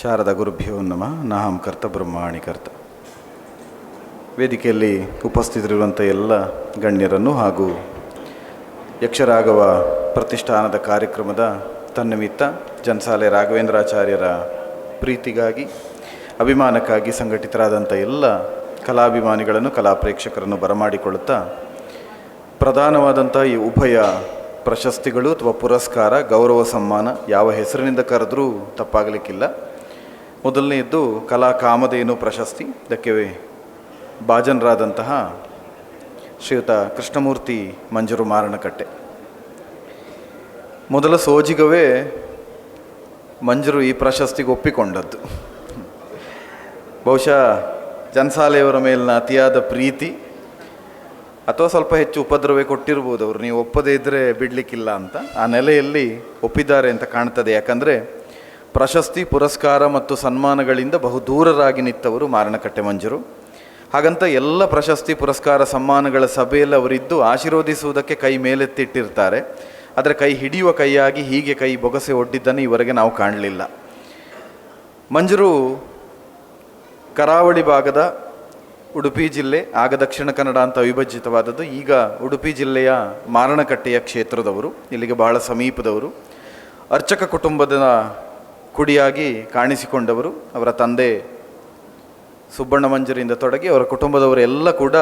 ಶಾರದಾ ಗುರುಭ್ಯೋ ನಮ. ನಾಹಂ ಕರ್ತ ಬ್ರಹ್ಮಾಣಿ ಕರ್ತ. ವೇದಿಕೆಯಲ್ಲಿ ಉಪಸ್ಥಿತರಿರುವಂಥ ಎಲ್ಲ ಗಣ್ಯರನ್ನು ಹಾಗೂ ಯಕ್ಷರಾಘವ ಪ್ರತಿಷ್ಠಾನದ ಕಾರ್ಯಕ್ರಮದ ತನ್ನಿಮಿತ್ತ ಜನಸಾಲೆ ರಾಘವೇಂದ್ರಾಚಾರ್ಯರ ಪ್ರೀತಿಗಾಗಿ, ಅಭಿಮಾನಕ್ಕಾಗಿ ಸಂಘಟಿತರಾದಂಥ ಎಲ್ಲ ಕಲಾಭಿಮಾನಿಗಳನ್ನು ಕಲಾ ಪ್ರೇಕ್ಷಕರನ್ನು ಬರಮಾಡಿಕೊಳ್ಳುತ್ತಾ ಪ್ರಧಾನವಾದಂಥ ಈ ಉಭಯ ಪ್ರಶಸ್ತಿಗಳು ಅಥವಾ ಪುರಸ್ಕಾರ, ಗೌರವ ಸಮ್ಮಾನ ಯಾವ ಹೆಸರಿನಿಂದ ಕರೆದರೂ ತಪ್ಪಾಗಲಿಕ್ಕಿಲ್ಲ. ಮೊದಲನೆಯದ್ದು ಕಲಾ ಕಾಮಧೇನು ಪ್ರಶಸ್ತಿ. ಇದಕ್ಕೆ ಭಾಜನರಾದಂತಹ ಶ್ರೀಯುತ ಕೃಷ್ಣಮೂರ್ತಿ ಮಂಜರು ಮಾರಣಕಟ್ಟೆ. ಮೊದಲ ಸೋಜಿಗವೇ ಮಂಜರು ಈ ಪ್ರಶಸ್ತಿಗೆ ಒಪ್ಪಿಕೊಂಡದ್ದು. ಬಹುಶಃ ಜನಸಾಲೆಯವರ ಮೇಲಿನ ಅತಿಯಾದ ಪ್ರೀತಿ ಅಥವಾ ಸ್ವಲ್ಪ ಹೆಚ್ಚು ಉಪದ್ರವೇ ಕೊಟ್ಟಿರ್ಬೋದು ಅವರು. ನೀವು ಒಪ್ಪದೇ ಇದ್ದರೆ ಬಿಡಲಿಕ್ಕಿಲ್ಲ ಅಂತ. ಆ ನೆಲೆಯಲ್ಲಿ ಒಪ್ಪಿದ್ದಾರೆ ಅಂತ ಕಾಣ್ತದೆ. ಯಾಕಂದರೆ ಪ್ರಶಸ್ತಿ, ಪುರಸ್ಕಾರ ಮತ್ತು ಸನ್ಮಾನಗಳಿಂದ ಬಹು ದೂರರಾಗಿ ನಿಂತವರು ಮಾರಣಕಟ್ಟೆ ಮಂಜರು. ಹಾಗಂತ ಎಲ್ಲ ಪ್ರಶಸ್ತಿ, ಪುರಸ್ಕಾರ, ಸನ್ಮಾನಗಳ ಸಭೆಯಲ್ಲಿ ಅವರಿದ್ದು ಆಶೀರ್ವದಿಸುವುದಕ್ಕೆ ಕೈ ಮೇಲೆತ್ತಿಟ್ಟಿರ್ತಾರೆ. ಆದರೆ ಕೈ ಹಿಡಿಯುವ ಕೈಯಾಗಿ ಹೀಗೆ ಕೈ ಬೊಗಸೆ ಒಡ್ಡಿದ್ದನ್ನು ಇವರೆಗೆ ನಾವು ಕಾಣಲಿಲ್ಲ. ಮಂಜರು ಕರಾವಳಿ ಭಾಗದ ಉಡುಪಿ ಜಿಲ್ಲೆ, ಆಗ ದಕ್ಷಿಣ ಕನ್ನಡ ಅಂತ ವಿಭಜಿತವಾದದ್ದು ಈಗ ಉಡುಪಿ ಜಿಲ್ಲೆಯ ಮಾರಣಕಟ್ಟೆಯ ಕ್ಷೇತ್ರದವರು, ಇಲ್ಲಿಗೆ ಬಹಳ ಸಮೀಪದವರು. ಅರ್ಚಕ ಕುಟುಂಬದ ಕುಡಿಯಾಗಿ ಕಾಣಿಸಿಕೊಂಡವರು ಅವರ ತಂದೆ ಸುಬ್ಬಣ್ಣ ಮಂಜರಿಯಿಂದ ತೊಡಗಿ ಅವರ ಕುಟುಂಬದವರೆಲ್ಲ ಕೂಡ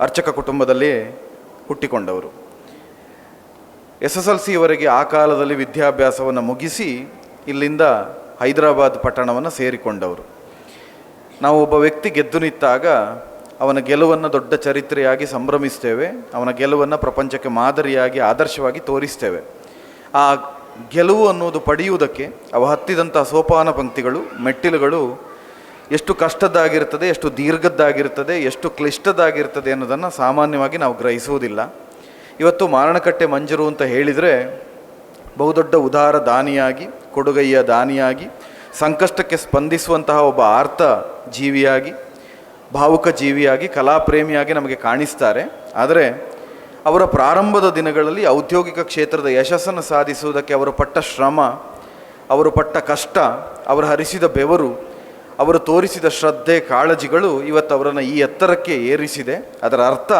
ಅರ್ಚಕ ಕುಟುಂಬದಲ್ಲಿ ಹುಟ್ಟಿಕೊಂಡವರು. ಎಸ್ ಎಸ್ ಎಲ್ ಸಿವರೆಗೆ ಆ ಕಾಲದಲ್ಲಿ ವಿದ್ಯಾಭ್ಯಾಸವನ್ನು ಮುಗಿಸಿ ಇಲ್ಲಿಂದ ಹೈದರಾಬಾದ್ ಪಟ್ಟಣವನ್ನು ಸೇರಿಕೊಂಡವರು. ನಾವು ಒಬ್ಬ ವ್ಯಕ್ತಿ ಗೆದ್ದು ನಿಂತಾಗ ಅವನ ಗೆಲುವನ್ನು ದೊಡ್ಡ ಚರಿತ್ರೆಯಾಗಿ ಸಂಭ್ರಮಿಸ್ತೇವೆ, ಅವನ ಗೆಲುವನ್ನು ಪ್ರಪಂಚಕ್ಕೆ ಮಾದರಿಯಾಗಿ, ಆದರ್ಶವಾಗಿ ತೋರಿಸ್ತೇವೆ. ಆ ಗೆಲುವು ಅನ್ನೋದು ಪಡೆಯುವುದಕ್ಕೆ ಅವ ಹತ್ತಿದಂಥ ಸೋಪಾನ ಪಂಕ್ತಿಗಳು, ಮೆಟ್ಟಿಲುಗಳು ಎಷ್ಟು ಕಷ್ಟದ್ದಾಗಿರ್ತದೆ, ಎಷ್ಟು ದೀರ್ಘದ್ದಾಗಿರ್ತದೆ, ಎಷ್ಟು ಕ್ಲಿಷ್ಟದ್ದಾಗಿರ್ತದೆ ಅನ್ನೋದನ್ನು ಸಾಮಾನ್ಯವಾಗಿ ನಾವು ಗ್ರಹಿಸುವುದಿಲ್ಲ. ಇವತ್ತು ಮಾರಣಕಟ್ಟೆ ಮಂಜರು ಅಂತ ಹೇಳಿದರೆ ಬಹುದೊಡ್ಡ ಉದಾರ ದಾನಿಯಾಗಿ, ಕೊಡುಗೈಯ ದಾನಿಯಾಗಿ, ಸಂಕಷ್ಟಕ್ಕೆ ಸ್ಪಂದಿಸುವಂತಹ ಒಬ್ಬ ಆರ್ತ ಜೀವಿಯಾಗಿ, ಭಾವುಕ ಜೀವಿಯಾಗಿ, ಕಲಾಪ್ರೇಮಿಯಾಗಿ ನಮಗೆ ಕಾಣಿಸ್ತಾರೆ. ಆದರೆ ಅವರ ಪ್ರಾರಂಭದ ದಿನಗಳಲ್ಲಿ ಔದ್ಯೋಗಿಕ ಕ್ಷೇತ್ರದ ಯಶಸ್ಸನ್ನು ಸಾಧಿಸುವುದಕ್ಕೆ ಅವರು ಪಟ್ಟ ಶ್ರಮ, ಅವರು ಪಟ್ಟ ಕಷ್ಟ, ಅವರು ಹರಿಸಿದ ಬೆವರು, ಅವರು ತೋರಿಸಿದ ಶ್ರದ್ಧೆ, ಕಾಳಜಿಗಳು ಇವತ್ತು ಅವರನ್ನು ಈ ಎತ್ತರಕ್ಕೆ ಏರಿಸಿದೆ. ಅದರ ಅರ್ಥ,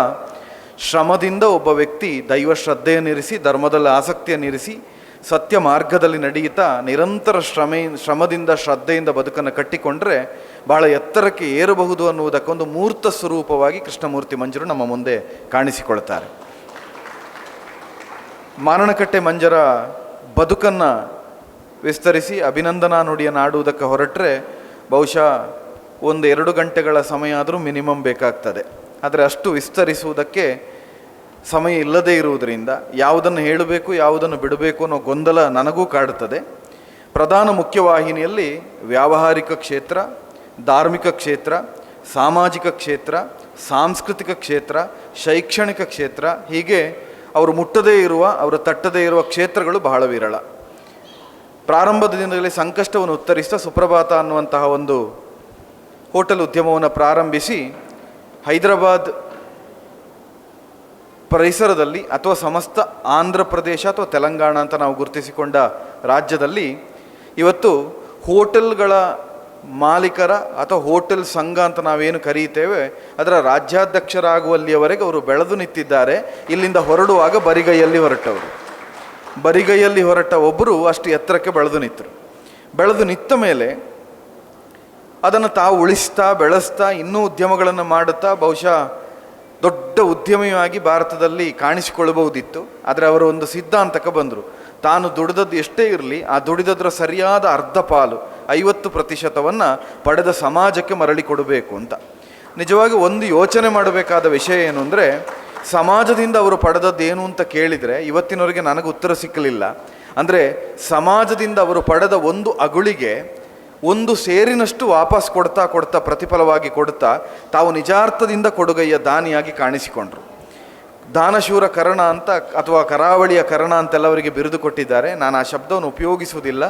ಶ್ರಮದಿಂದ ಒಬ್ಬ ವ್ಯಕ್ತಿ ದೈವ ಶ್ರದ್ಧೆಯನ್ನಿರಿಸಿ ಧರ್ಮದಲ್ಲಿ ಆಸಕ್ತಿಯನ್ನಿರಿಸಿ ಸತ್ಯ ಮಾರ್ಗದಲ್ಲಿ ನಡೆಯುತ್ತಾ ನಿರಂತರ ಶ್ರಮೆ, ಶ್ರಮದಿಂದ, ಶ್ರದ್ಧೆಯಿಂದ ಬದುಕನ್ನು ಕಟ್ಟಿಕೊಂಡರೆ ಬಹಳ ಎತ್ತರಕ್ಕೆ ಏರಬಹುದು ಅನ್ನುವುದಕ್ಕೊಂದು ಮೂರ್ತ ಸ್ವರೂಪವಾಗಿ ಕೃಷ್ಣಮೂರ್ತಿ ಮಂಜರು ನಮ್ಮ ಮುಂದೆ ಕಾಣಿಸಿಕೊಳ್ತಾರೆ. ಮಾರಣಕಟ್ಟೆ ಮಂಜರ ಬದುಕನ್ನು ವಿಸ್ತರಿಸಿ ಅಭಿನಂದನಾ ನುಡಿಯನ್ನು ಆಡುವುದಕ್ಕೆ ಹೊರಟ್ರೆ ಬಹುಶಃ ಒಂದು ಎರಡು ಗಂಟೆಗಳ ಸಮಯ ಆದರೂ ಮಿನಿಮಮ್ ಬೇಕಾಗ್ತದೆ. ಆದರೆ ಅಷ್ಟು ವಿಸ್ತರಿಸುವುದಕ್ಕೆ ಸಮಯ ಇಲ್ಲದೇ ಇರುವುದರಿಂದ ಯಾವುದನ್ನು ಹೇಳಬೇಕು, ಯಾವುದನ್ನು ಬಿಡಬೇಕು ಅನ್ನೋ ಗೊಂದಲ ನನಗೂ ಕಾಡುತ್ತದೆ. ಪ್ರಧಾನ ಮುಖ್ಯವಾಹಿನಿಯಲ್ಲಿ ವ್ಯಾವಹಾರಿಕ ಕ್ಷೇತ್ರ, ಧಾರ್ಮಿಕ ಕ್ಷೇತ್ರ, ಸಾಮಾಜಿಕ ಕ್ಷೇತ್ರ, ಸಾಂಸ್ಕೃತಿಕ ಕ್ಷೇತ್ರ, ಶೈಕ್ಷಣಿಕ ಕ್ಷೇತ್ರ ಹೀಗೆ ಅವರು ಮುಟ್ಟದೇ ಇರುವ, ಅವರು ತಟ್ಟದೇ ಇರುವ ಕ್ಷೇತ್ರಗಳು ಬಹಳ ವಿರಳ. ಪ್ರಾರಂಭದ ದಿನದಲ್ಲಿ ಸಂಕಷ್ಟವನ್ನು ಉತ್ತರಿಸಿದ ಸುಪ್ರಭಾತ ಅನ್ನುವಂತಹ ಒಂದು ಹೋಟೆಲ್ ಉದ್ಯಮವನ್ನು ಪ್ರಾರಂಭಿಸಿ ಹೈದರಾಬಾದ್ ಪರಿಸರದಲ್ಲಿ ಅಥವಾ ಸಮಸ್ತ ಆಂಧ್ರ ಪ್ರದೇಶ ಅಥವಾ ತೆಲಂಗಾಣ ಅಂತ ನಾವು ಗುರುತಿಸಿಕೊಂಡ ರಾಜ್ಯದಲ್ಲಿ ಇವತ್ತು ಹೋಟೆಲ್ಗಳ ಮಾಲೀಕರ ಅಥವಾ ಹೋಟೆಲ್ ಸಂಘ ಅಂತ ನಾವೇನು ಕರೀತೇವೆ, ಅದರ ರಾಜ್ಯಾಧ್ಯಕ್ಷರಾಗುವಲ್ಲಿಯವರೆಗೆ ಅವರು ಬೆಳೆದು ನಿಂತಿದ್ದಾರೆ. ಇಲ್ಲಿಂದ ಹೊರಡುವಾಗ ಬರಿಗೈಯಲ್ಲಿ ಹೊರಟವರು. ಬರಿಗೈಯಲ್ಲಿ ಹೊರಟ ಒಬ್ಬರು ಅಷ್ಟು ಎತ್ತರಕ್ಕೆ ಬೆಳೆದು ನಿಂತರು. ಬೆಳೆದು ನಿಂತ ಮೇಲೆ ಅದನ್ನು ತಾವು ಉಳಿಸ್ತಾ, ಬೆಳೆಸ್ತಾ, ಇನ್ನೂ ಉದ್ಯಮಗಳನ್ನು ಮಾಡುತ್ತಾ, ಬಹುಶಃ ದೊಡ್ಡ ಉದ್ಯಮಿಯಾಗಿ ಭಾರತದಲ್ಲಿ ಕಾಣಿಸಿಕೊಳ್ಳಬಹುದಿತ್ತು. ಆದರೆ ಅವರು ಒಂದು ಸಿದ್ಧಾಂತಕ್ಕೆ ಬಂದರು. ತಾನು ದುಡಿದದ್ದು ಎಷ್ಟೇ ಇರಲಿ, ಆ ದುಡಿದದ್ರ ಸರಿಯಾದ ಅರ್ಧ ಪಾಲು. ಐವತ್ತು ಪ್ರತಿಶತವನ್ನು ಪಡೆದ ಸಮಾಜಕ್ಕೆ ಮರಳಿ ಕೊಡಬೇಕು ಅಂತ. ನಿಜವಾಗಿ ಒಂದು ಯೋಚನೆ ಮಾಡಬೇಕಾದ ವಿಷಯ ಏನು ಅಂದರೆ, ಸಮಾಜದಿಂದ ಅವರು ಪಡೆದದ್ದು ಏನು ಅಂತ ಕೇಳಿದರೆ ಇವತ್ತಿನವರೆಗೆ ನನಗೆ ಉತ್ತರ ಸಿಕ್ಕಲಿಲ್ಲ. ಅಂದರೆ, ಸಮಾಜದಿಂದ ಅವರು ಪಡೆದ ಒಂದು ಅಗುಳಿಗೆ ಒಂದು ಸೇರಿನಷ್ಟು ವಾಪಸ್ ಕೊಡ್ತಾ ಕೊಡ್ತಾ ಪ್ರತಿಫಲವಾಗಿ ಕೊಡ್ತಾ ತಾವು ನಿಜಾರ್ಥದಿಂದ ಕೊಡುಗೈಯ ದಾನಿಯಾಗಿ ಕಾಣಿಸಿಕೊಂಡ್ರು. ದಾನಶೂರ ಕರ್ಣ ಅಂತ, ಅಥವಾ ಕರಾವಳಿಯ ಕರ್ಣ ಅಂತೆಲ್ಲ ಅವರಿಗೆ ಬಿರುದು ಕೊಟ್ಟಿದ್ದಾರೆ. ನಾನು ಆ ಶಬ್ದವನ್ನು ಉಪಯೋಗಿಸುವುದಿಲ್ಲ.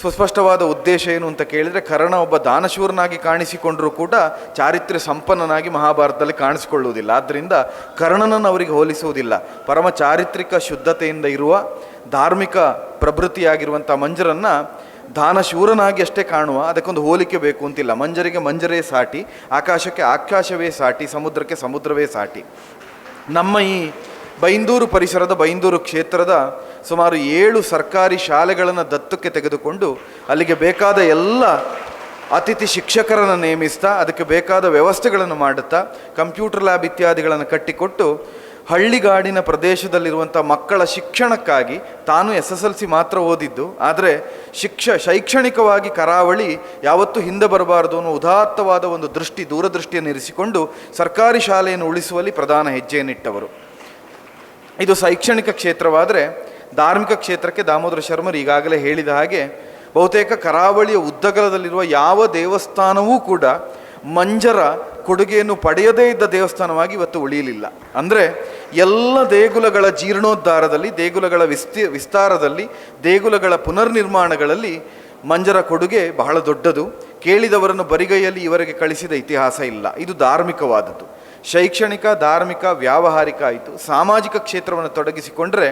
ಸುಸ್ಪಷ್ಟವಾದ ಉದ್ದೇಶ ಏನು ಅಂತ ಕೇಳಿದರೆ ಕರ್ಣ ಒಬ್ಬ ದಾನಶೂರನಾಗಿ ಕಾಣಿಸಿಕೊಂಡರೂ ಕೂಡ ಚಾರಿತ್ರ್ಯ ಸಂಪನ್ನನಾಗಿ ಮಹಾಭಾರತದಲ್ಲಿ ಕಾಣಿಸಿಕೊಳ್ಳುವುದಿಲ್ಲ. ಆದ್ದರಿಂದ ಕರ್ಣನನ್ನು ಅವರಿಗೆ ಹೋಲಿಸುವುದಿಲ್ಲ. ಪರಮ ಚಾರಿತ್ರಿಕ ಶುದ್ಧತೆಯಿಂದ ಇರುವ ಧಾರ್ಮಿಕ ಪ್ರಭೃತಿಯಾಗಿರುವಂಥ ಮಂಜರನ್ನು ದಾನಶೂರನಾಗಿ ಅಷ್ಟೇ ಕಾಣುವ, ಅದಕ್ಕೊಂದು ಹೋಲಿಕೆ ಬೇಕು ಅಂತಿಲ್ಲ. ಮಂಜರಿಗೆ ಮಂಜರೇ ಸಾಟಿ, ಆಕಾಶಕ್ಕೆ ಆಕಾಶವೇ ಸಾಟಿ, ಸಮುದ್ರಕ್ಕೆ ಸಮುದ್ರವೇ ಸಾಟಿ. ನಮ್ಮ ಈ ಬೈಂದೂರು ಪರಿಸರದ ಬೈಂದೂರು ಕ್ಷೇತ್ರದ ಸುಮಾರು ಏಳು ಸರ್ಕಾರಿ ಶಾಲೆಗಳನ್ನು ದತ್ತಕ್ಕೆ ತೆಗೆದುಕೊಂಡು ಅಲ್ಲಿಗೆ ಬೇಕಾದ ಎಲ್ಲ ಅತಿಥಿ ಶಿಕ್ಷಕರನ್ನು ನೇಮಿಸ್ತಾ, ಅದಕ್ಕೆ ಬೇಕಾದ ವ್ಯವಸ್ಥೆಗಳನ್ನು ಮಾಡುತ್ತಾ, ಕಂಪ್ಯೂಟರ್ ಲ್ಯಾಬ್ ಇತ್ಯಾದಿಗಳನ್ನು ಕಟ್ಟಿಕೊಟ್ಟು ಹಳ್ಳಿಗಾಡಿನ ಪ್ರದೇಶದಲ್ಲಿರುವಂಥ ಮಕ್ಕಳ ಶಿಕ್ಷಣಕ್ಕಾಗಿ ತಾನು ಎಸ್ ಎಸ್ ಎಲ್ ಸಿ ಮಾತ್ರ ಓದಿದ್ದು, ಆದರೆ ಶಿಕ್ಷ, ಶೈಕ್ಷಣಿಕವಾಗಿ ಕರಾವಳಿ ಯಾವತ್ತೂ ಹಿಂದೆ ಬರಬಾರದು ಅನ್ನೋ ಉದಾತ್ತವಾದ ಒಂದು ದೃಷ್ಟಿ, ದೂರದೃಷ್ಟಿಯನ್ನು ಇರಿಸಿಕೊಂಡು ಸರ್ಕಾರಿ ಶಾಲೆಯನ್ನು ಉಳಿಸುವಲ್ಲಿ ಪ್ರಧಾನ ಹೆಜ್ಜೆಯನ್ನಿಟ್ಟವರು. ಇದು ಶೈಕ್ಷಣಿಕ ಕ್ಷೇತ್ರವಾದರೆ ಧಾರ್ಮಿಕ ಕ್ಷೇತ್ರಕ್ಕೆ ದಾಮೋದರ ಶರ್ಮರು ಈಗಾಗಲೇ ಹೇಳಿದ ಹಾಗೆ ಬಹುತೇಕ ಕರಾವಳಿಯ ಉದ್ದಗಲದಲ್ಲಿರುವ ಯಾವ ದೇವಸ್ಥಾನವೂ ಕೂಡ ಮಂಜರ ಕೊಡುಗೆಯನ್ನು ಪಡೆಯದೇ ಇದ್ದ ದೇವಸ್ಥಾನವಾಗಿ ಇವತ್ತು ಉಳಿಯಲಿಲ್ಲ. ಅಂದರೆ ಎಲ್ಲ ದೇಗುಲಗಳ ಜೀರ್ಣೋದ್ಧಾರದಲ್ಲಿ, ದೇಗುಲಗಳ ವಿಸ್ತಿ, ವಿಸ್ತಾರದಲ್ಲಿ, ದೇಗುಲಗಳ ಪುನರ್ನಿರ್ಮಾಣಗಳಲ್ಲಿ ಮಂಜರ ಕೊಡುಗೆ ಬಹಳ ದೊಡ್ಡದು. ಕೇಳಿದವರನ್ನು ಬರಿಗೈಯಲ್ಲಿ ಇವರಿಗೆ ಕಳಿಸಿದ ಇತಿಹಾಸ ಇಲ್ಲ. ಇದು ಧಾರ್ಮಿಕವಾದದ್ದು. ಶೈಕ್ಷಣಿಕ ಧಾರ್ಮಿಕ ವ್ಯಾವಹಾರಿಕ ಆಯಿತು ಸಾಮಾಜಿಕ ಕ್ಷೇತ್ರವನ್ನು ತೊಡಗಿಸಿಕೊಂಡ್ರೆ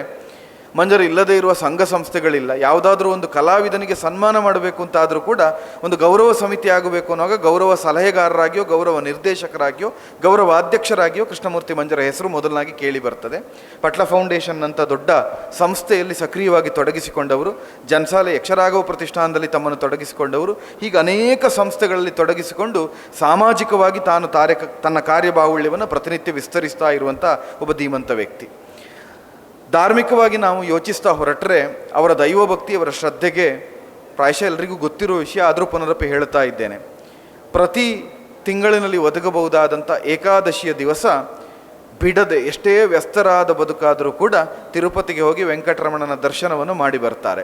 ಮಂಜರ ಇಲ್ಲದೇ ಇರುವ ಸಂಘ ಸಂಸ್ಥೆಗಳಿಲ್ಲ. ಯಾವುದಾದ್ರೂ ಒಂದು ಕಲಾವಿದನಿಗೆ ಸನ್ಮಾನ ಮಾಡಬೇಕು ಅಂತಾದರೂ ಕೂಡ ಒಂದು ಗೌರವ ಸಮಿತಿ ಆಗಬೇಕು ಅನ್ನೋವಾಗ ಗೌರವ ಸಲಹೆಗಾರರಾಗಿಯೋ, ಗೌರವ ನಿರ್ದೇಶಕರಾಗಿಯೋ, ಗೌರವ ಅಧ್ಯಕ್ಷರಾಗಿಯೋ ಕೃಷ್ಣಮೂರ್ತಿ ಮಂಜರ ಹೆಸರು ಮೊದಲನಾಗಿ ಕೇಳಿ ಬರ್ತದೆ. ಪಟ್ಲ ಫೌಂಡೇಶನ್ ಅಂತ ದೊಡ್ಡ ಸಂಸ್ಥೆಯಲ್ಲಿ ಸಕ್ರಿಯವಾಗಿ ತೊಡಗಿಸಿಕೊಂಡವರು, ಜನಸಾಲೆ ಯಕ್ಷರಾಗವ ಪ್ರತಿಷ್ಠಾನದಲ್ಲಿ ತಮ್ಮನ್ನು ತೊಡಗಿಸಿಕೊಂಡವರು, ಹೀಗೆ ಅನೇಕ ಸಂಸ್ಥೆಗಳಲ್ಲಿ ತೊಡಗಿಸಿಕೊಂಡು ಸಾಮಾಜಿಕವಾಗಿ ತಾನು ತಾರೆ ತನ್ನ ಕಾರ್ಯಬಾಹುಳ್ಯವನ್ನು ಪ್ರತಿನಿತ್ಯ ವಿಸ್ತರಿಸ್ತಾ ಇರುವಂಥ ಒಬ್ಬ ಧೀಮಂತ ವ್ಯಕ್ತಿ. ಧಾರ್ಮಿಕವಾಗಿ ನಾವು ಯೋಚಿಸ್ತಾ ಹೊರಟ್ರೆ ಅವರ ದೈವಭಕ್ತಿ, ಅವರ ಶ್ರದ್ಧೆಗೆ ಪ್ರಾಯಶಃ ಎಲ್ಲರಿಗೂ ಗೊತ್ತಿರೋ ವಿಷಯ, ಆದರೂ ಪುನರಪಿ ಹೇಳ್ತಾ ಇದ್ದೇನೆ. ಪ್ರತಿ ತಿಂಗಳಿನಲ್ಲಿ ಒದಗಬಹುದಾದಂಥ ಏಕಾದಶಿಯ ದಿವಸ ಬಿಡದೆ ಎಷ್ಟೇ ವ್ಯಸ್ತರಾದ ಬದುಕಾದರೂ ಕೂಡ ತಿರುಪತಿಗೆ ಹೋಗಿ ವೆಂಕಟರಮಣನ ದರ್ಶನವನ್ನು ಮಾಡಿ ಬರ್ತಾರೆ.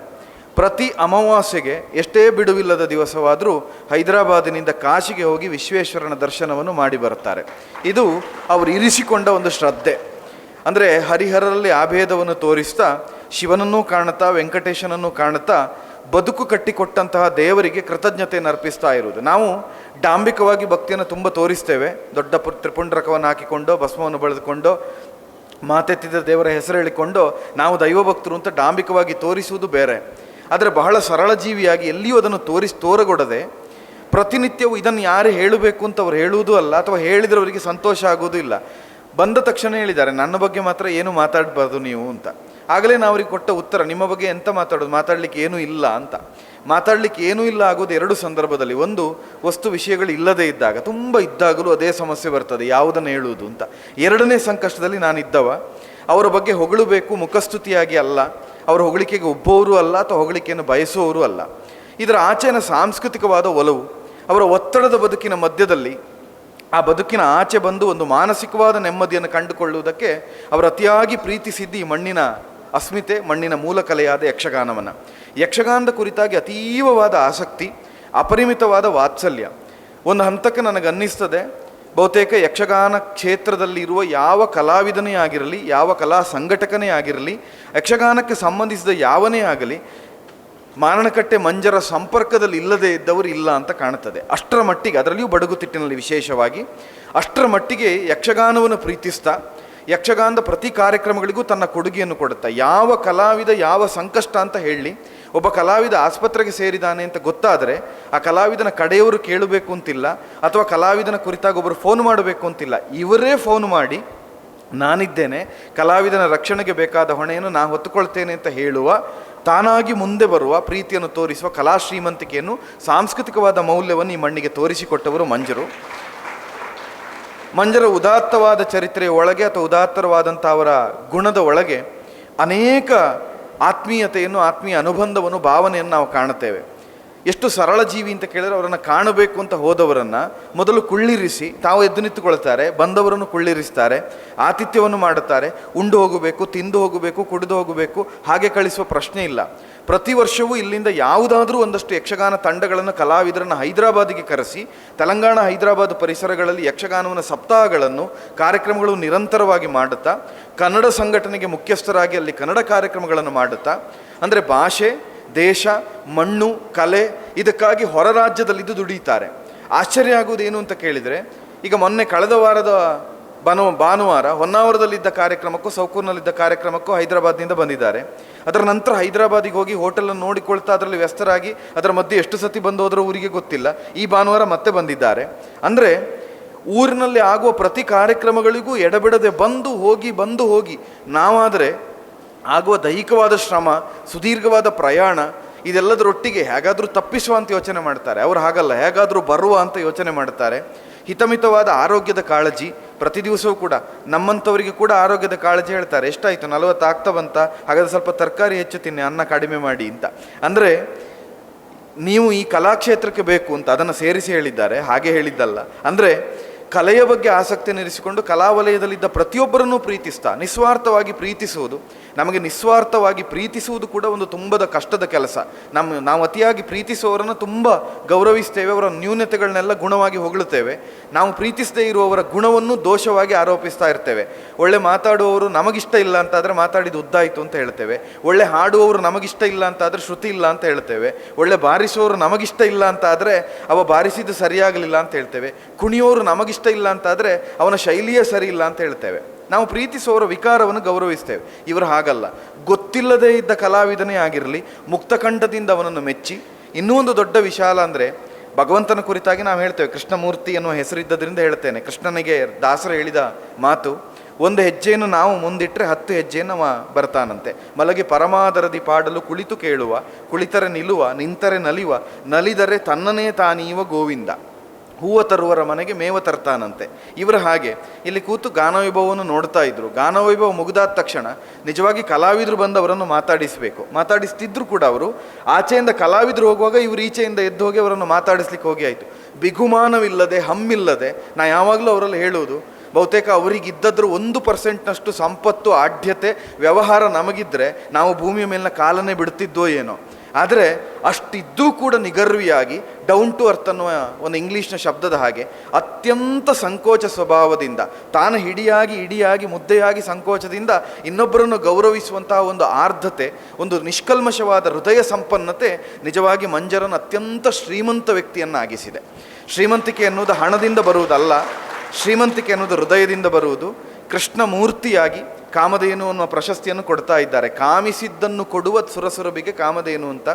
ಪ್ರತಿ ಅಮಾವಾಸ್ಯೆಗೆ ಎಷ್ಟೇ ಬಿಡುವಿಲ್ಲದ ದಿವಸವಾದರೂ ಹೈದರಾಬಾದಿನಿಂದ ಕಾಶಿಗೆ ಹೋಗಿ ವಿಶ್ವೇಶ್ವರನ ದರ್ಶನವನ್ನು ಮಾಡಿ ಬರ್ತಾರೆ. ಇದು ಅವರು ಇರಿಸಿಕೊಂಡ ಒಂದು ಶ್ರದ್ಧೆ. ಅಂದರೆ ಹರಿಹರರಲ್ಲಿ ಆಭೇದವನ್ನು ತೋರಿಸ್ತಾ ಶಿವನನ್ನೂ ಕಾಣುತ್ತಾ, ವೆಂಕಟೇಶನನ್ನು ಕಾಣುತ್ತಾ ಬದುಕು ಕಟ್ಟಿಕೊಟ್ಟಂತಹ ದೇವರಿಗೆ ಕೃತಜ್ಞತೆಯನ್ನು ಅರ್ಪಿಸ್ತಾ ಇರುವುದು. ನಾವು ಡಾಂಬಿಕವಾಗಿ ಭಕ್ತಿಯನ್ನು ತುಂಬ ತೋರಿಸ್ತೇವೆ. ದೊಡ್ಡ ತ್ರಿಪುಂಡ್ರಕವನ್ನು ಹಾಕಿಕೊಂಡು, ಭಸ್ಮವನ್ನು ಬಳಿದುಕೊಂಡು, ಮಾತೆತ್ತಿದ ದೇವರ ಹೆಸರು ಹೇಳಿಕೊಂಡು ನಾವು ದೈವಭಕ್ತರು ಅಂತ ಡಾಂಬಿಕವಾಗಿ ತೋರಿಸುವುದು ಬೇರೆ. ಆದರೆ ಬಹಳ ಸರಳ ಜೀವಿಯಾಗಿ ಎಲ್ಲಿಯೂ ಅದನ್ನು ತೋರಿಸಿ, ತೋರಗೊಡದೆ ಪ್ರತಿನಿತ್ಯವೂ ಇದನ್ನು ಯಾರು ಹೇಳಬೇಕು ಅಂತ ಅವ್ರು ಹೇಳುವುದೂ ಅಲ್ಲ, ಅಥವಾ ಹೇಳಿದರೆ ಅವರಿಗೆ ಸಂತೋಷ ಆಗೋದು ಇಲ್ಲ. ಬಂದ ತಕ್ಷಣ ಹೇಳಿದ್ದಾರೆ, ನನ್ನ ಬಗ್ಗೆ ಮಾತ್ರ ಏನು ಮಾತಾಡಬಾರ್ದು ನೀವು ಅಂತ. ಆಗಲೇ ನಾವು ಅವ್ರಿಗೆ ಕೊಟ್ಟ ಉತ್ತರ, ನಿಮ್ಮ ಬಗ್ಗೆ ಎಂತ ಮಾತಾಡೋದು? ಮಾತಾಡಲಿಕ್ಕೆ ಏನೂ ಇಲ್ಲ ಅಂತ. ಮಾತಾಡಲಿಕ್ಕೆ ಏನೂ ಇಲ್ಲ ಆಗೋದು ಎರಡು ಸಂದರ್ಭದಲ್ಲಿ. ಒಂದು, ವಸ್ತು ವಿಷಯಗಳು ಇಲ್ಲದೇ ಇದ್ದಾಗ, ತುಂಬ ಇದ್ದಾಗಲೂ ಅದೇ ಸಮಸ್ಯೆ ಬರ್ತದೆ, ಯಾವುದನ್ನು ಹೇಳುವುದು ಅಂತ. ಎರಡನೇ ಸಂಕಷ್ಟದಲ್ಲಿ ನಾನು ಇದ್ದವ, ಅವರ ಬಗ್ಗೆ ಹೊಗಳಬೇಕು, ಮುಖಸ್ತುತಿಯಾಗಿ ಅಲ್ಲ, ಅವರ ಹೊಗಳಿಕೆಗೆ ಒಬ್ಬವರು ಅಲ್ಲ, ಅಥವಾ ಹೊಗಳಿಕೆಯನ್ನು ಬಯಸುವವರು ಅಲ್ಲ. ಇದರ ಆಚೆನ ಸಾಂಸ್ಕೃತಿಕವಾದ ಒಲವು, ಅವರ ಒತ್ತಡದ ಬದುಕಿನ ಮಧ್ಯದಲ್ಲಿ ಆ ಬದುಕಿನ ಆಚೆ ಬಂದು ಒಂದು ಮಾನಸಿಕವಾದ ನೆಮ್ಮದಿಯನ್ನು ಕಂಡುಕೊಳ್ಳುವುದಕ್ಕೆ ಅವರು ಅತಿಯಾಗಿ ಪ್ರೀತಿಸಿದ್ದು ಈ ಮಣ್ಣಿನ ಅಸ್ಮಿತೆ, ಮಣ್ಣಿನ ಮೂಲ ಕಲೆಯಾದ ಯಕ್ಷಗಾನವನ್ನು. ಯಕ್ಷಗಾನದ ಕುರಿತಾಗಿ ಅತೀವವಾದ ಆಸಕ್ತಿ, ಅಪರಿಮಿತವಾದ ವಾತ್ಸಲ್ಯ. ಒಂದು ಹಂತಕ್ಕೆ ನನಗೆ ಅನ್ನಿಸ್ತದೆ ಬಹುತೇಕ ಯಕ್ಷಗಾನ ಕ್ಷೇತ್ರದಲ್ಲಿ ಇರುವ ಯಾವ ಕಲಾವಿದನೇ ಆಗಿರಲಿ, ಯಾವ ಕಲಾ ಸಂಘಟಕನೇ ಆಗಿರಲಿ, ಯಕ್ಷಗಾನಕ್ಕೆ ಸಂಬಂಧಿಸಿದ ಯಾವನೇ ಆಗಲಿ ಮಾರಣಕಟ್ಟೆ ಮಂಜರ ಸಂಪರ್ಕದಲ್ಲಿ ಇಲ್ಲದೇ ಇದ್ದವರು ಇಲ್ಲ ಅಂತ ಕಾಣುತ್ತದೆ. ಅಷ್ಟರ ಮಟ್ಟಿಗೆ, ಅದರಲ್ಲಿಯೂ ಬಡಗುತಿಟ್ಟಿನಲ್ಲಿ ವಿಶೇಷವಾಗಿ, ಅಷ್ಟರ ಮಟ್ಟಿಗೆ ಯಕ್ಷಗಾನವನ್ನು ಪ್ರೀತಿಸ್ತಾ, ಯಕ್ಷಗಾನದ ಪ್ರತಿ ಕಾರ್ಯಕ್ರಮಗಳಿಗೂ ತನ್ನ ಕೊಡುಗೆಯನ್ನು ಕೊಡುತ್ತಾ, ಯಾವ ಕಲಾವಿದ ಯಾವ ಸಂಕಷ್ಟ ಅಂತ ಹೇಳಿ, ಒಬ್ಬ ಕಲಾವಿದ ಆಸ್ಪತ್ರೆಗೆ ಸೇರಿದಾನೆ ಅಂತ ಗೊತ್ತಾದರೆ, ಆ ಕಲಾವಿದನ ಕಡೆಯವರು ಕೇಳಬೇಕು ಅಂತಿಲ್ಲ, ಅಥವಾ ಕಲಾವಿದನ ಕುರಿತಾಗಿ ಒಬ್ಬರು ಫೋನ್ ಮಾಡಬೇಕು ಅಂತಿಲ್ಲ, ಇವರೇ ಫೋನ್ ಮಾಡಿ, ನಾನಿದ್ದೇನೆ, ಕಲಾವಿದನ ರಕ್ಷಣೆಗೆ ಬೇಕಾದ ಹೊಣೆಯನ್ನು ನಾನು ಹೊತ್ತುಕೊಳ್ತೇನೆ ಅಂತ ಹೇಳುವ ತಾನಾಗಿ ಮುಂದೆ ಬರುವ ಪ್ರೀತಿಯನ್ನು ತೋರಿಸುವ ಕಲಾ ಶ್ರೀಮಂತಿಕೆಯನ್ನು ಸಾಂಸ್ಕೃತಿಕವಾದ ಮೌಲ್ಯವನ್ನು ಈ ಮಣ್ಣಿಗೆ ತೋರಿಸಿಕೊಟ್ಟವರು ಮಂಜರು. ಮಂಜರ ಉದಾತ್ತವಾದ ಚರಿತ್ರೆಯ ಒಳಗೆ ಅಥವಾ ಉದಾತ್ತರವಾದಂಥ ಅವರ ಗುಣದ ಒಳಗೆ ಅನೇಕ ಆತ್ಮೀಯತೆಯನ್ನು, ಆತ್ಮೀಯ ಅನುಬಂಧವನ್ನು, ಭಾವನೆಯನ್ನು ನಾವು ಕಾಣುತ್ತೇವೆ. ಎಷ್ಟು ಸರಳ ಜೀವಿ ಅಂತ ಕೇಳಿದ್ರೆ ಅವರನ್ನು ಕಾಣಬೇಕು ಅಂತ ಹೋದವರನ್ನು ಮೊದಲು ಕುಳ್ಳಿರಿಸಿ, ತಾವು ಎದ್ದು ನಿಂತುಕೊಳ್ತಾರೆ, ಬಂದವರನ್ನು ಕುಳ್ಳಿರಿಸ್ತಾರೆ, ಆತಿಥ್ಯವನ್ನು ಮಾಡುತ್ತಾರೆ, ಉಂಡು ಹೋಗಬೇಕು, ತಿಂದು ಹೋಗಬೇಕು, ಕುಡಿದು ಹೋಗಬೇಕು, ಹಾಗೆ ಕಳಿಸುವ ಪ್ರಶ್ನೆ ಇಲ್ಲ. ಪ್ರತಿ ವರ್ಷವೂ ಇಲ್ಲಿಂದ ಯಾವುದಾದ್ರೂ ಒಂದಷ್ಟು ಯಕ್ಷಗಾನ ತಂಡಗಳನ್ನು ಕಲಾವಿದರನ್ನು ಹೈದರಾಬಾದಿಗೆ ಕರೆಸಿ, ತೆಲಂಗಾಣ ಹೈದರಾಬಾದ್ ಪರಿಸರಗಳಲ್ಲಿ ಯಕ್ಷಗಾನವನ್ನ ಸಪ್ತಾಹಗಳನ್ನು, ಕಾರ್ಯಕ್ರಮಗಳು ನಿರಂತರವಾಗಿ ಮಾಡುತ್ತಾ, ಕನ್ನಡ ಸಂಘಟನೆಗೆ ಮುಖ್ಯಸ್ಥರಾಗಿ ಅಲ್ಲಿ ಕನ್ನಡ ಕಾರ್ಯಕ್ರಮಗಳನ್ನು ಮಾಡುತ್ತಾ, ಅಂದರೆ ಭಾಷೆ ದೇಶ, ಮಣ್ಣು, ಕಲೆ ಇದಕ್ಕಾಗಿ ಹೊರ ರಾಜ್ಯದಲ್ಲಿದ್ದು ದುಡಿಯುತ್ತಾರೆ. ಆಶ್ಚರ್ಯ ಆಗುವುದೇನು ಅಂತ ಕೇಳಿದರೆ, ಈಗ ಮೊನ್ನೆ ಕಳೆದ ವಾರದ ಬನ, ಭಾನುವಾರ ಹೊನ್ನಾವರದಲ್ಲಿದ್ದ ಕಾರ್ಯಕ್ರಮಕ್ಕೂ ಸೌಕೂರ್ನಲ್ಲಿದ್ದ ಕಾರ್ಯಕ್ರಮಕ್ಕೂ ಹೈದರಾಬಾದ್ನಿಂದ ಬಂದಿದ್ದಾರೆ. ಅದರ ನಂತರ ಹೈದರಾಬಾದಿಗೆ ಹೋಗಿ ಹೋಟೆಲನ್ನು ನೋಡಿಕೊಳ್ತಾ ಅದರಲ್ಲಿ ವ್ಯಸ್ತರಾಗಿ ಅದರ ಮಧ್ಯೆ ಎಷ್ಟು ಸತಿ ಬಂದು ಹೋದರೂ ಊರಿಗೆ ಗೊತ್ತಿಲ್ಲ. ಈ ಭಾನುವಾರ ಮತ್ತೆ ಬಂದಿದ್ದಾರೆ. ಅಂದರೆ ಊರಿನಲ್ಲಿ ಆಗುವ ಪ್ರತಿ ಕಾರ್ಯಕ್ರಮಗಳಿಗೂ ಎಡಬಿಡದೆ ಬಂದು ಹೋಗಿ ಬಂದು ಹೋಗಿ ನಾವಾದರೆ ಆಗುವ ದೈಹಿಕವಾದ ಶ್ರಮ, ಸುದೀರ್ಘವಾದ ಪ್ರಯಾಣ, ಇದೆಲ್ಲದರೊಟ್ಟಿಗೆ ಹೇಗಾದರೂ ತಪ್ಪಿಸುವ ಅಂತ ಯೋಚನೆ ಮಾಡ್ತಾರೆ. ಅವರು ಹಾಗಲ್ಲ, ಹೇಗಾದರೂ ಬರುವ ಅಂತ ಯೋಚನೆ ಮಾಡ್ತಾರೆ. ಹಿತಮಿತವಾದ ಆರೋಗ್ಯದ ಕಾಳಜಿ, ಪ್ರತಿ ದಿವಸವೂ ಕೂಡ, ನಮ್ಮಂಥವರಿಗೆ ಕೂಡ ಆರೋಗ್ಯದ ಕಾಳಜಿ ಹೇಳ್ತಾರೆ. ಎಷ್ಟಾಯಿತು? ನಲವತ್ತು ಆಗ್ತಾ ಬಂತ? ಹಾಗಾದ್ರೆ ಸ್ವಲ್ಪ ತರಕಾರಿ ಹೆಚ್ಚು ತಿನ್ನಿ, ಅನ್ನ ಕಡಿಮೆ ಮಾಡಿ ಅಂತ. ಅಂದರೆ, ನೀವು ಈ ಕಲಾಕ್ಷೇತ್ರಕ್ಕೆ ಬೇಕು ಅಂತ ಅದನ್ನು ಸೇರಿಸಿ ಹೇಳಿದ್ದಾರೆ. ಹಾಗೆ ಹೇಳಿದ್ದಲ್ಲ. ಅಂದರೆ ಕಲೆಯ ಬಗ್ಗೆ ಆಸಕ್ತಿಯನ್ನು ಇರಿಸಿಕೊಂಡು ಕಲಾ ವಲಯದಲ್ಲಿದ್ದ ಪ್ರತಿಯೊಬ್ಬರನ್ನೂ ಪ್ರೀತಿಸ್ತಾ, ನಿಸ್ವಾರ್ಥವಾಗಿ ಪ್ರೀತಿಸುವುದು, ನಮಗೆ ನಿಸ್ವಾರ್ಥವಾಗಿ ಪ್ರೀತಿಸುವುದು ಕೂಡ ಒಂದು ತುಂಬದ ಕಷ್ಟದ ಕೆಲಸ. ನಮ್ಮ ನಾವು ಅತಿಯಾಗಿ ಪ್ರೀತಿಸುವವರನ್ನು ತುಂಬ ಗೌರವಿಸ್ತೇವೆ, ಅವರ ನ್ಯೂನತೆಗಳನ್ನೆಲ್ಲ ಗುಣವಾಗಿ ಹೊಗಳುತ್ತೇವೆ. ನಾವು ಪ್ರೀತಿಸದೇ ಇರುವವರ ಗುಣವನ್ನು ದೋಷವಾಗಿ ಆರೋಪಿಸ್ತಾ ಇರ್ತೇವೆ. ಒಳ್ಳೆ ಮಾತಾಡುವವರು ನಮಗಿಷ್ಟ ಇಲ್ಲ ಅಂತಾದರೆ ಮಾತಾಡಿದ ಉದ್ದಾಯಿತು ಅಂತ ಹೇಳ್ತೇವೆ. ಒಳ್ಳೆ ಹಾಡುವವರು ನಮಗಿಷ್ಟ ಇಲ್ಲ ಅಂತಾದರೆ ಶ್ರುತಿ ಇಲ್ಲ ಅಂತ ಹೇಳ್ತೇವೆ. ಒಳ್ಳೆ ಬಾರಿಸುವವರು ನಮಗಿಷ್ಟ ಇಲ್ಲ ಅಂತ ಆದರೆ ಅವ ಬಾರಿಸಿದ್ದು ಸರಿಯಾಗಲಿಲ್ಲ ಅಂತ ಹೇಳ್ತೇವೆ. ಕುಣಿಯೋರು ನಮಗಿಷ್ಟ ಇಲ್ಲ ಅಂತಾದರೆ ಅವನ ಶೈಲಿಯೇ ಸರಿ ಇಲ್ಲ ಅಂತ ಹೇಳ್ತೇವೆ. ನಾವು ಪ್ರೀತಿಸುವವರ ವಿಕಾರವನ್ನು ಗೌರವಿಸ್ತೇವೆ. ಇವರು ಹಾಗಲ್ಲ. ಗೊತ್ತಿಲ್ಲದೇ ಇದ್ದ ಕಲಾವಿದನೇ ಆಗಿರಲಿ ಮುಕ್ತಕಂಠದಿಂದ ಅವನನ್ನು ಮೆಚ್ಚಿ, ಇನ್ನೂ ದೊಡ್ಡ ವಿಶಾಲ ಅಂದರೆ ಭಗವಂತನ ಕುರಿತಾಗಿ ನಾವು ಹೇಳ್ತೇವೆ. ಕೃಷ್ಣಮೂರ್ತಿ ಅನ್ನುವ ಹೆಸರಿದ್ದರಿಂದ ಹೇಳ್ತೇನೆ. ಕೃಷ್ಣನಿಗೆ ದಾಸರು ಹೇಳಿದ ಮಾತು, ಒಂದು ಹೆಜ್ಜೆಯನ್ನು ನಾವು ಮುಂದಿಟ್ಟರೆ ಹತ್ತು ಹೆಜ್ಜೆಯನ್ನು ಅವ ಬರ್ತಾನಂತೆ. ಮಲಗಿ ಪರಮಾದರದಿ ಪಾಡಲು ಕುಳಿತು ಕೇಳುವ, ಕುಳಿತರೆ ನಿಲ್ಲುವ ನಿಂತರೆ ನಲಿವ, ನಲಿದರೆ ತನ್ನನೇ ತಾನೀವ ಗೋವಿಂದ. ಹೂವ ತರುವರ ಮನೆಗೆ ಮೇವ ತರ್ತಾನಂತೆ. ಇವರ ಹಾಗೆ. ಇಲ್ಲಿ ಕೂತು ಗಾನವೈಭವವನ್ನು ನೋಡ್ತಾ ಇದ್ರು. ಗಾನವೈಭವ ಮುಗಿದಾದ ತಕ್ಷಣ ನಿಜವಾಗಿ ಕಲಾವಿದರು ಬಂದು ಅವರನ್ನು ಮಾತಾಡಿಸಬೇಕು. ಮಾತಾಡಿಸ್ತಿದ್ರು ಕೂಡ ಅವರು. ಆಚೆಯಿಂದ ಕಲಾವಿದರು ಹೋಗುವಾಗ ಇವರು ಈಚೆಯಿಂದ ಎದ್ದು ಹೋಗಿ ಅವರನ್ನು ಮಾತಾಡಿಸ್ಲಿಕ್ಕೆ ಹೋಗಿ ಆಯಿತು. ಬಿಗುಮಾನವಿಲ್ಲದೆ, ಹಮ್ಮಿಲ್ಲದೆ, ನಾ ಯಾವಾಗಲೂ ಅವರಲ್ಲಿ ಹೇಳುವುದು, ಬಹುತೇಕ ಅವರಿಗಿದ್ದದ್ರೂ ಒಂದು ಪರ್ಸೆಂಟ್ನಷ್ಟು ಸಂಪತ್ತು ಆಢ್ಯತೆ ವ್ಯವಹಾರ ನಮಗಿದ್ರೆ ನಾವು ಭೂಮಿಯ ಮೇಲಿನ ಕಾಲನೇ ಬಿಡ್ತಿದ್ದೋ ಏನೋ. ಆದರೆ ಅಷ್ಟಿದ್ದೂ ಕೂಡ ನಿಗರ್ವಿಯಾಗಿ ಡೌನ್ ಟು ಅರ್ತ್ ಅನ್ನುವ ಒಂದು ಇಂಗ್ಲೀಷ್ನ ಶಬ್ದದ ಹಾಗೆ, ಅತ್ಯಂತ ಸಂಕೋಚ ಸ್ವಭಾವದಿಂದ, ತಾನು ಹಿಡಿಯಾಗಿ ಇಡಿಯಾಗಿ ಮುದ್ದೆಯಾಗಿ ಸಂಕೋಚದಿಂದ ಇನ್ನೊಬ್ಬರನ್ನು ಗೌರವಿಸುವಂತಹ ಒಂದು ಆರ್ಧತೆ, ಒಂದು ನಿಷ್ಕಲ್ಮಶವಾದ ಹೃದಯ ಸಂಪನ್ನತೆ ನಿಜವಾಗಿ ಮಂಜರನ್ನು ಅತ್ಯಂತ ಶ್ರೀಮಂತ ವ್ಯಕ್ತಿಯನ್ನಾಗಿಸಿದೆ. ಶ್ರೀಮಂತಿಕೆ ಎನ್ನುವುದು ಹಣದಿಂದ ಬರುವುದಲ್ಲ, ಶ್ರೀಮಂತಿಕೆ ಅನ್ನೋದು ಹೃದಯದಿಂದ ಬರುವುದು, ಕೃಷ್ಣ ಮೂರ್ತಿಯಾಗಿ ಕಾಮಧೇನು ಅನ್ನುವ ಪ್ರಶಸ್ತಿಯನ್ನು ಕೊಡ್ತಾ ಇದ್ದಾರೆ. ಕಾಮಿಸಿದ್ದನ್ನು ಕೊಡುವ ಸುರಸುರಬಿಗೆ ಕಾಮಧೇನು ಅಂತ.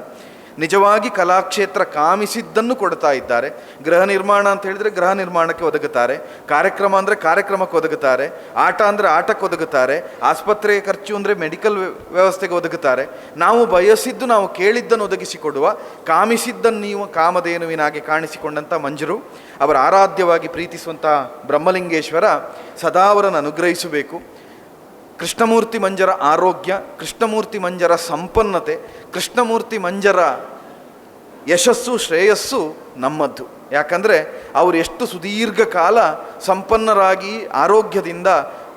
ನಿಜವಾಗಿ ಕಲಾಕ್ಷೇತ್ರ ಕಾಮಿಸಿದ್ದನ್ನು ಕೊಡ್ತಾ ಇದ್ದಾರೆ. ಗೃಹ ನಿರ್ಮಾಣ ಅಂತ ಹೇಳಿದರೆ ಗೃಹ ನಿರ್ಮಾಣಕ್ಕೆ ಒದಗುತ್ತಾರೆ. ಕಾರ್ಯಕ್ರಮ ಅಂದರೆ ಕಾರ್ಯಕ್ರಮಕ್ಕೆ ಒದಗುತ್ತಾರೆ. ಆಟ ಅಂದರೆ ಆಟಕ್ಕೆ ಒದಗುತ್ತಾರೆ. ಆಸ್ಪತ್ರೆಯ ಖರ್ಚು ಅಂದರೆ ಮೆಡಿಕಲ್ ವ್ಯವಸ್ಥೆಗೆ ಒದಗುತ್ತಾರೆ. ನಾವು ಬಯಸಿದ್ದು ನಾವು ಕೇಳಿದ್ದನ್ನು ಒದಗಿಸಿಕೊಡುವ, ಕಾಮಿಸಿದ್ದನ್ನು ನೀವು ಕಾಮಧೇನುವಿನಾಗಿ ಕಾಣಿಸಿಕೊಂಡಂಥ ಮಂಜರು, ಅವರ ಆರಾಧ್ಯವಾಗಿ ಪ್ರೀತಿಸುವಂಥ ಬ್ರಹ್ಮಲಿಂಗೇಶ್ವರ ಸದಾ ಅವರನ್ನು ಅನುಗ್ರಹಿಸಬೇಕು. ಕೃಷ್ಣಮೂರ್ತಿ ಮಂಜರ ಆರೋಗ್ಯ, ಕೃಷ್ಣಮೂರ್ತಿ ಮಂಜರ ಸಂಪನ್ನತೆ, ಕೃಷ್ಣಮೂರ್ತಿ ಮಂಜರ ಯಶಸ್ಸು, ಶ್ರೇಯಸ್ಸು ನಮ್ಮದ್ದು. ಯಾಕಂದರೆ ಅವರು ಎಷ್ಟು ಸುದೀರ್ಘ ಕಾಲ ಸಂಪನ್ನರಾಗಿ ಆರೋಗ್ಯದಿಂದ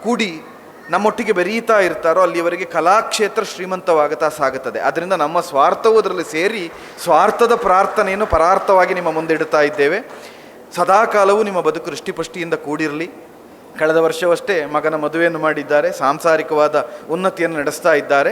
ಕೂಡಿ ನಮ್ಮೊಟ್ಟಿಗೆ ಬೆರೀತಾ ಇರ್ತಾರೋ ಅಲ್ಲಿಯವರೆಗೆ ಕಲಾಕ್ಷೇತ್ರ ಶ್ರೀಮಂತವಾಗುತ್ತಾ ಸಾಗುತ್ತದೆ. ಅದರಿಂದ ನಮ್ಮ ಸ್ವಾರ್ಥವು ಅದರಲ್ಲಿ ಸೇರಿ ಸ್ವಾರ್ಥದ ಪ್ರಾರ್ಥನೆಯನ್ನು ಪರಾರ್ಥವಾಗಿ ನಿಮ್ಮ ಮುಂದೆ ಇಡ್ತಾ ಇದ್ದೇವೆ. ಸದಾಕಾಲವೂ ನಿಮ್ಮ ಬದುಕು ದೃಷ್ಟಿಪುಷ್ಟಿಯಿಂದ ಕೂಡಿರಲಿ. ಕಳೆದ ವರ್ಷವಷ್ಟೇ ಮಗನ ಮದುವೆಯನ್ನು ಮಾಡಿದ್ದಾರೆ. ಸಾಂಸಾರಿಕವಾದ ಉನ್ನತಿಯನ್ನು ನಡೆಸ್ತಾ ಇದ್ದಾರೆ.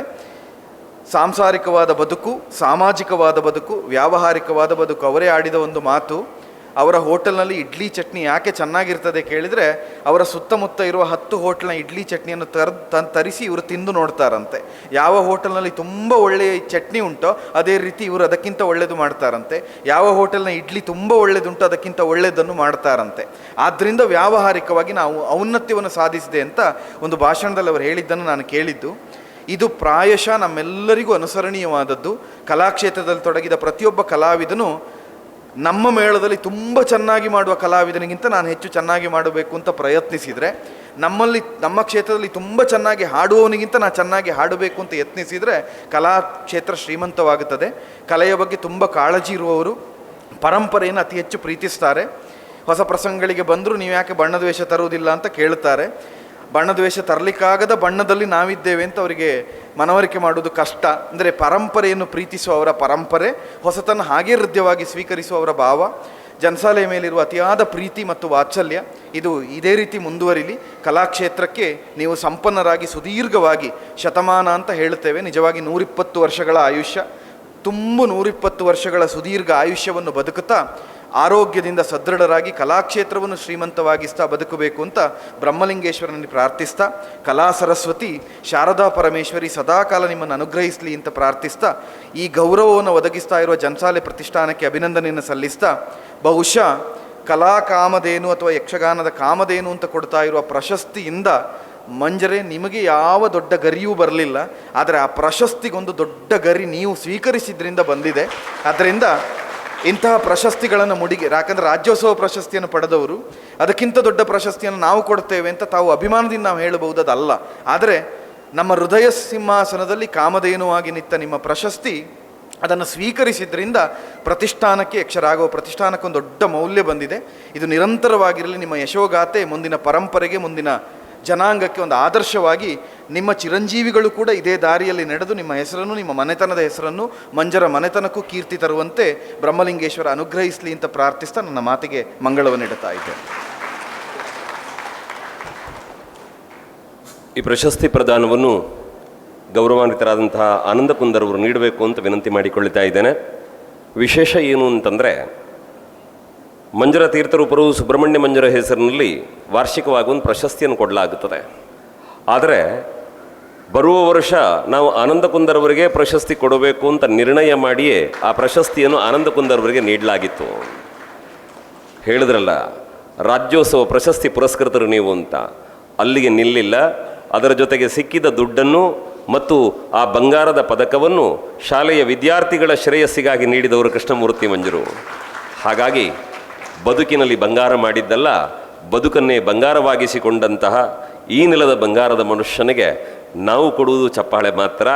ಸಾಂಸಾರಿಕವಾದ ಬದುಕು, ಸಾಮಾಜಿಕವಾದ ಬದುಕು, ವ್ಯಾವಹಾರಿಕವಾದ ಬದುಕು ಅವರೇ ಆಡಿದ ಒಂದು ಮಾತು. ಅವರ ಹೋಟೆಲ್ನಲ್ಲಿ ಇಡ್ಲಿ ಚಟ್ನಿ ಯಾಕೆ ಚೆನ್ನಾಗಿರ್ತದೆ ಕೇಳಿದರೆ, ಅವರ ಸುತ್ತಮುತ್ತ ಇರುವ ಹತ್ತು ಹೋಟೆಲ್ನ ಇಡ್ಲಿ ಚಟ್ನಿಯನ್ನು ತರ್, ತನ್, ತರಿಸಿ ಇವರು ತಿಂದು ನೋಡ್ತಾರಂತೆ. ಯಾವ ಹೋಟೆಲ್ನಲ್ಲಿ ತುಂಬ ಒಳ್ಳೆಯ ಚಟ್ನಿ ಉಂಟೋ, ಅದೇ ರೀತಿ ಇವರು ಅದಕ್ಕಿಂತ ಒಳ್ಳೆಯದು ಮಾಡ್ತಾರಂತೆ. ಯಾವ ಹೋಟೆಲ್ನ ಇಡ್ಲಿ ತುಂಬ ಒಳ್ಳೆಯದುಂಟು ಅದಕ್ಕಿಂತ ಒಳ್ಳೆಯದನ್ನು ಮಾಡ್ತಾರಂತೆ. ಆದ್ದರಿಂದ ವ್ಯಾವಹಾರಿಕವಾಗಿ ನಾವು ಔನ್ನತ್ಯವನ್ನು ಸಾಧಿಸಿದೆ ಅಂತ ಒಂದು ಭಾಷಣದಲ್ಲಿ ಅವರು ಹೇಳಿದ್ದನ್ನು ನಾನು ಕೇಳಿದ್ದು. ಇದು ಪ್ರಾಯಶಃ ನಮ್ಮೆಲ್ಲರಿಗೂ ಅನುಸರಣೀಯವಾದದ್ದು. ಕಲಾಕ್ಷೇತ್ರದಲ್ಲಿ ತೊಡಗಿದ ಪ್ರತಿಯೊಬ್ಬ ಕಲಾವಿದನು ನಮ್ಮ ಮೇಳದಲ್ಲಿ ತುಂಬ ಚೆನ್ನಾಗಿ ಮಾಡುವ ಕಲಾವಿದನಿಗಿಂತ ನಾನು ಹೆಚ್ಚು ಚೆನ್ನಾಗಿ ಮಾಡಬೇಕು ಅಂತ ಪ್ರಯತ್ನಿಸಿದರೆ, ನಮ್ಮಲ್ಲಿ, ನಮ್ಮ ಕ್ಷೇತ್ರದಲ್ಲಿ ತುಂಬ ಚೆನ್ನಾಗಿ ಹಾಡುವವನಿಗಿಂತ ನಾನು ಚೆನ್ನಾಗಿ ಹಾಡಬೇಕು ಅಂತ ಯತ್ನಿಸಿದರೆ ಕಲಾಕ್ಷೇತ್ರ ಶ್ರೀಮಂತವಾಗುತ್ತದೆ. ಕಲೆಯ ಬಗ್ಗೆ ತುಂಬ ಕಾಳಜಿ ಇರುವವರು ಪರಂಪರೆಯನ್ನು ಅತಿ ಹೆಚ್ಚು ಪ್ರೀತಿಸ್ತಾರೆ. ಹೊಸ ಪ್ರಸಂಗಗಳಿಗೆ ಬಂದರೂ ನೀವು ಯಾಕೆ ಬಣ್ಣದ್ವೇಷ ತರುವುದಿಲ್ಲ ಅಂತ ಕೇಳ್ತಾರೆ. ಬಣ್ಣದ ವೇಷ ತರಲಿಕ್ಕಾಗದ ಬಣ್ಣದಲ್ಲಿ ನಾವಿದ್ದೇವೆ ಅಂತ ಅವರಿಗೆ ಮನವರಿಕೆ ಮಾಡುವುದು ಕಷ್ಟ. ಅಂದರೆ ಪರಂಪರೆಯನ್ನು ಪ್ರೀತಿಸುವ ಅವರ ಪರಂಪರೆ, ಹೊಸತನ್ನು ಹಾಗೇ ಹೃದಯವಾಗಿ ಸ್ವೀಕರಿಸುವವರ ಭಾವ ಜನಸಾಲೆಯ ಮೇಲಿರುವ ಅತಿಯಾದ ಪ್ರೀತಿ ಮತ್ತು ವಾತ್ಸಲ್ಯ, ಇದು ಇದೇ ರೀತಿ ಮುಂದುವರಿಲಿ. ಕಲಾಕ್ಷೇತ್ರಕ್ಕೆ ನೀವು ಸಂಪನ್ನರಾಗಿ ಸುದೀರ್ಘವಾಗಿ ಶತಮಾನ ಅಂತ ಹೇಳ್ತೇವೆ ನಿಜವಾಗಿ ನೂರಿಪ್ಪತ್ತು ವರ್ಷಗಳ ಆಯುಷ್ಯ, ತುಂಬ ನೂರಿಪ್ಪತ್ತು ವರ್ಷಗಳ ಸುದೀರ್ಘ ಆಯುಷ್ಯವನ್ನು ಬದುಕುತ್ತಾ ಆರೋಗ್ಯದಿಂದ ಸದೃಢರಾಗಿ ಕಲಾಕ್ಷೇತ್ರವನ್ನು ಶ್ರೀಮಂತವಾಗಿಸ್ತಾ ಬದುಕಬೇಕು ಅಂತ ಬ್ರಹ್ಮಲಿಂಗೇಶ್ವರನಲ್ಲಿ ಪ್ರಾರ್ಥಿಸ್ತಾ, ಕಲಾ ಸರಸ್ವತಿ ಶಾರದಾ ಪರಮೇಶ್ವರಿ ಸದಾಕಾಲ ನಿಮ್ಮನ್ನು ಅನುಗ್ರಹಿಸಲಿ ಅಂತ ಪ್ರಾರ್ಥಿಸ್ತಾ, ಈ ಗೌರವವನ್ನು ಒದಗಿಸ್ತಾ ಇರುವ ಜನಸಾಲೆ ಪ್ರತಿಷ್ಠಾನಕ್ಕೆ ಅಭಿನಂದನೆಯನ್ನು ಸಲ್ಲಿಸ್ತಾ, ಬಹುಶಃ ಕಲಾ ಕಾಮಧೇನು ಅಥವಾ ಯಕ್ಷಗಾನದ ಕಾಮಧೇನು ಅಂತ ಕೊಡ್ತಾ ಇರುವ ಪ್ರಶಸ್ತಿಯಿಂದ ಮಂಜರೆ, ನಿಮಗೆ ಯಾವ ದೊಡ್ಡ ಗರಿಯೂ ಬರಲಿಲ್ಲ, ಆದರೆ ಆ ಪ್ರಶಸ್ತಿಗೊಂದು ದೊಡ್ಡ ಗರಿ ನೀವು ಸ್ವೀಕರಿಸಿದ್ರಿಂದ ಬಂದಿದೆ. ಆದ್ದರಿಂದ ಇಂತಹ ಪ್ರಶಸ್ತಿಗಳನ್ನು ಮುಡಿಗೆ ಯಾಕಂದರೆ ರಾಜ್ಯೋತ್ಸವ ಪ್ರಶಸ್ತಿಯನ್ನು ಪಡೆದವರು, ಅದಕ್ಕಿಂತ ದೊಡ್ಡ ಪ್ರಶಸ್ತಿಯನ್ನು ನಾವು ಕೊಡ್ತೇವೆ ಅಂತ ತಾವು ಅಭಿಮಾನದಿಂದ ನಾವು ಹೇಳಬಹುದು ಅದಲ್ಲ ಆದರೆ ನಮ್ಮ ಹೃದಯ ಸಿಂಹಾಸನದಲ್ಲಿ ಕಾಮಧೇನುವಾಗಿ ನಿಂತ ನಿಮ್ಮ ಪ್ರಶಸ್ತಿ, ಅದನ್ನು ಸ್ವೀಕರಿಸಿದ್ರಿಂದ ಪ್ರತಿಷ್ಠಾನಕ್ಕೆ ಯಕ್ಷರಾಗುವ ಪ್ರತಿಷ್ಠಾನಕ್ಕೊಂದು ದೊಡ್ಡ ಮೌಲ್ಯ ಬಂದಿದೆ. ಇದು ನಿರಂತರವಾಗಿರಲಿ, ನಿಮ್ಮ ಯಶೋಗಾಥೆ ಮುಂದಿನ ಪರಂಪರೆಗೆ, ಮುಂದಿನ ಜನಾಂಗಕ್ಕೆ ಒಂದು ಆದರ್ಶವಾಗಿ ನಿಮ್ಮ ಚಿರಂಜೀವಿಗಳು ಕೂಡ ಇದೇ ದಾರಿಯಲ್ಲಿ ನಡೆದು ನಿಮ್ಮ ಹೆಸರನ್ನು, ನಿಮ್ಮ ಮನೆತನದ ಹೆಸರನ್ನು, ಮಂಜರ ಮನೆತನಕ್ಕೂ ಕೀರ್ತಿ ತರುವಂತೆ ಬ್ರಹ್ಮಲಿಂಗೇಶ್ವರ ಅನುಗ್ರಹಿಸಲಿ ಅಂತ ಪ್ರಾರ್ಥಿಸ್ತಾ ನನ್ನ ಮಾತಿಗೆ ಮಂಗಳವನ್ನು ಇಡುತ್ತಾ ಈ ಪ್ರಶಸ್ತಿ ಪ್ರದಾನವನ್ನು ಗೌರವಾನ್ವಿತರಾದಂತಹ ಆನಂದ ಕುಂದರವರು ನೀಡಬೇಕು ಅಂತ ವಿನಂತಿ ಮಾಡಿಕೊಳ್ಳುತ್ತಾ ಇದ್ದೇನೆ. ವಿಶೇಷ ಏನು ಅಂತಂದರೆ ಮಂಜರ ತೀರ್ಥರೂಪರು ಸುಬ್ರಹ್ಮಣ್ಯ ಮಂಜರ ಹೆಸರಿನಲ್ಲಿ ವಾರ್ಷಿಕವಾಗಿ ಒಂದು ಪ್ರಶಸ್ತಿಯನ್ನು ಕೊಡಲಾಗುತ್ತದೆ. ಆದರೆ ಬರುವ ವರ್ಷ ನಾವು ಆನಂದ ಕುಂದರವರಿಗೆ ಪ್ರಶಸ್ತಿ ಕೊಡಬೇಕು ಅಂತ ನಿರ್ಣಯ ಮಾಡಿಯೇ ಆ ಪ್ರಶಸ್ತಿಯನ್ನು ಆನಂದ ಕುಂದರವರಿಗೆ ನೀಡಲಾಗಿತ್ತು. ಹೇಳಿದ್ರಲ್ಲ, ರಾಜ್ಯೋತ್ಸವ ಪ್ರಶಸ್ತಿ ಪುರಸ್ಕೃತರು ನೀವು ಅಂತ. ಅಲ್ಲಿಗೆ ನಿಲ್ಲಿಲ್ಲ, ಅದರ ಜೊತೆಗೆ ಸಿಕ್ಕಿದ ದುಡ್ಡನ್ನು ಮತ್ತು ಆ ಬಂಗಾರದ ಪದಕವನ್ನು ಶಾಲೆಯ ವಿದ್ಯಾರ್ಥಿಗಳ ಶ್ರೇಯಸ್ಸಿಗಾಗಿ ನೀಡಿದವರು ಕೃಷ್ಣಮೂರ್ತಿ ಮಂಜರು. ಹಾಗಾಗಿ ಬದುಕಿನಲ್ಲಿ ಬಂಗಾರ ಮಾಡಿದ್ದಲ್ಲ, ಬದುಕನ್ನೇ ಬಂಗಾರವಾಗಿಸಿಕೊಂಡಂತಹ ಈ ನೆಲದ ಬಂಗಾರದ ಮನುಷ್ಯನಿಗೆ ನಾವು ಕೊಡುವುದು ಚಪ್ಪಾಳೆ ಮಾತ್ರ.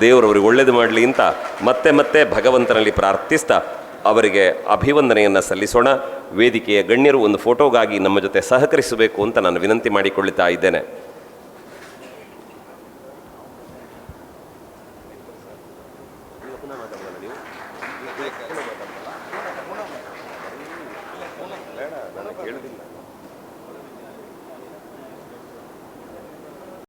ದೇವರವರಿಗೆ ಒಳ್ಳೇದು ಮಾಡಲಿ ಅಂತ ಮತ್ತೆ ಮತ್ತೆ ಭಗವಂತನಲ್ಲಿ ಪ್ರಾರ್ಥಿಸ್ತಾ ಅವರಿಗೆ ಅಭಿವಂದನೆಯನ್ನು ಸಲ್ಲಿಸೋಣ. ವೇದಿಕೆಯ ಗಣ್ಯರು ಒಂದು ಫೋಟೋಗಾಗಿ ನಮ್ಮ ಜೊತೆ ಸಹಕರಿಸಬೇಕು ಅಂತ ನಾನು ವಿನಂತಿ ಮಾಡಿಕೊಳ್ಳುತ್ತಾ ಇದ್ದೇನೆ.